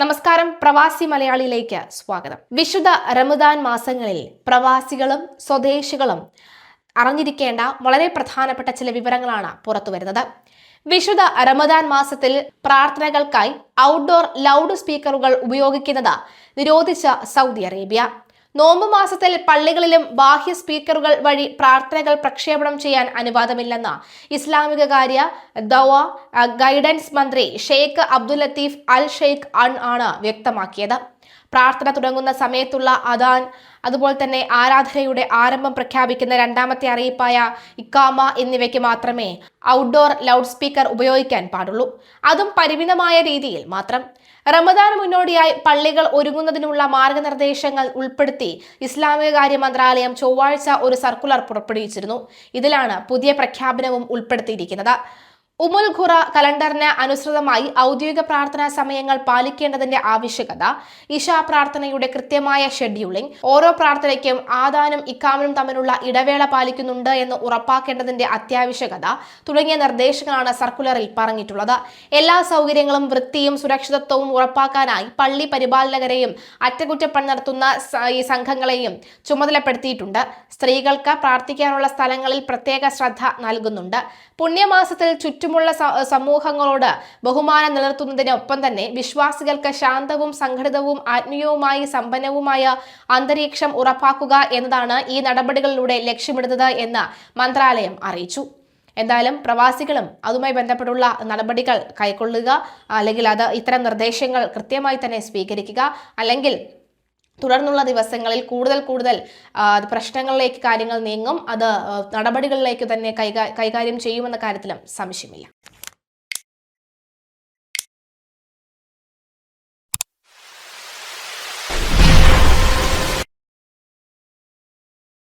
നമസ്കാരം. പ്രവാസി മലയാളിയിലേക്ക് സ്വാഗതം. വിശുദ്ധ റമദാൻ മാസങ്ങളിൽ പ്രവാസികളും സ്വദേശികളും അറിഞ്ഞിരിക്കേണ്ട വളരെ പ്രധാനപ്പെട്ട ചില വിവരങ്ങളാണ് പുറത്തു വരുന്നത്. വിശുദ്ധ റമദാൻ മാസത്തിൽ പ്രാർത്ഥനകൾക്കായി ഔട്ട്ഡോർ ലൗഡ് സ്പീക്കറുകൾ ഉപയോഗിക്കുന്നത് നിരോധിച്ച സൗദി അറേബ്യ. നോമ്പ് മാസത്തിൽ പള്ളികളിലും ബാഹ്യ സ്പീക്കറുകൾ വഴി പ്രാർത്ഥനകൾ പ്രക്ഷേപണം ചെയ്യാൻ അനുവാദമില്ലെന്ന് ഇസ്ലാമിക കാര്യ ദവ ഗൈഡൻസ് മന്ത്രി Sheikh Abdul Latif Al Sheikh അൺ ആണ് വ്യക്തമാക്കിയത്. പ്രാർത്ഥന തുടങ്ങുന്ന സമയത്തുള്ള അദാൻ അതുപോലെ തന്നെ ആരാധനയുടെ ആരംഭം പ്രഖ്യാപിക്കുന്ന രണ്ടാമത്തെ അറിയിപ്പായ ഇക്കാമ എന്നിവയ്ക്ക് മാത്രമേ ഔട്ട്ഡോർ ലൗഡ് സ്പീക്കർ ഉപയോഗിക്കാൻ പാടുള്ളൂ. അതും പരിമിതമായ രീതിയിൽ മാത്രം. റമദാന് മുന്നോടിയായി പള്ളികൾ ഒരുങ്ങുന്നതിനുള്ള മാർഗനിർദ്ദേശങ്ങൾ ഉൾപ്പെടുത്തി ഇസ്ലാമിക കാര്യ മന്ത്രാലയം ചൊവ്വാഴ്ച ഒരു സർക്കുലർ പുറപ്പെടുവിച്ചിരുന്നു. ഇതിലാണ് പുതിയ പ്രഖ്യാപനവും ഉൾപ്പെടുത്തിയിരിക്കുന്നത്. ഉമുൽ ഖുറ കലണ്ടറിന് അനുസൃതമായി ഔദ്യോഗിക പ്രാർത്ഥനാ സമയങ്ങൾ പാലിക്കേണ്ടതിന്റെ ആവശ്യകത ഇഷാ പ്രാർത്ഥനയുടെ കൃത്യമായ ഷെഡ്യൂളിംഗ് ഓരോ പ്രാർത്ഥനയ്ക്കും ആദാനും ഇക്കാമനും തമ്മിലുള്ള ഇടവേള പാലിക്കുന്നുണ്ട് എന്ന് ഉറപ്പാക്കേണ്ടതിന്റെ അത്യാവശ്യകത തുടങ്ങിയ നിർദ്ദേശങ്ങളാണ് സർക്കുലറിൽ പറഞ്ഞിട്ടുള്ളത്. എല്ലാ സൗകര്യങ്ങളും വൃത്തിയും സുരക്ഷിതത്വവും ഉറപ്പാക്കാനായി പള്ളി പരിപാലകരെയും അറ്റകുറ്റപ്പണി നടത്തുന്ന ഈ സംഘങ്ങളെയും ചുമതലപ്പെടുത്തിയിട്ടുണ്ട്. സ്ത്രീകൾക്ക് പ്രാർത്ഥിക്കാനുള്ള സ്ഥലങ്ങളിൽ പ്രത്യേക ശ്രദ്ധ നൽകുന്നുണ്ട്. പുണ്യമാസത്തിൽ ചുറ്റുമുള്ള സമൂഹങ്ങളോട് ബഹുമാനം നിലനിർത്തുന്നതിനൊപ്പം തന്നെ വിശ്വാസികൾക്ക് ശാന്തവും സംഘടിതവും ആത്മീയവുമായി സമ്പന്നവുമായ അന്തരീക്ഷം ഉറപ്പാക്കുക എന്നതാണ് ഈ നടപടികളിലൂടെ ലക്ഷ്യമിടുന്നത് എന്ന് മന്ത്രാലയം അറിയിച്ചു. എന്തായാലും പ്രവാസികളും അതുമായി ബന്ധപ്പെട്ടുള്ള നടപടികൾ കൈക്കൊള്ളുക അല്ലെങ്കിൽ അത് ഇത്തരം നിർദ്ദേശങ്ങൾ കൃത്യമായി തന്നെ സ്വീകരിക്കുക അല്ലെങ്കിൽ തുടർന്നുള്ള ദിവസങ്ങളിൽ കൂടുതൽ കൂടുതൽ പ്രശ്നങ്ങളിലേക്ക് കാര്യങ്ങൾ നീങ്ങും. അത് നടപടികളിലേക്ക് തന്നെ കൈകാര്യം ചെയ്യുമെന്ന കാര്യത്തിലും സംശയമില്ല.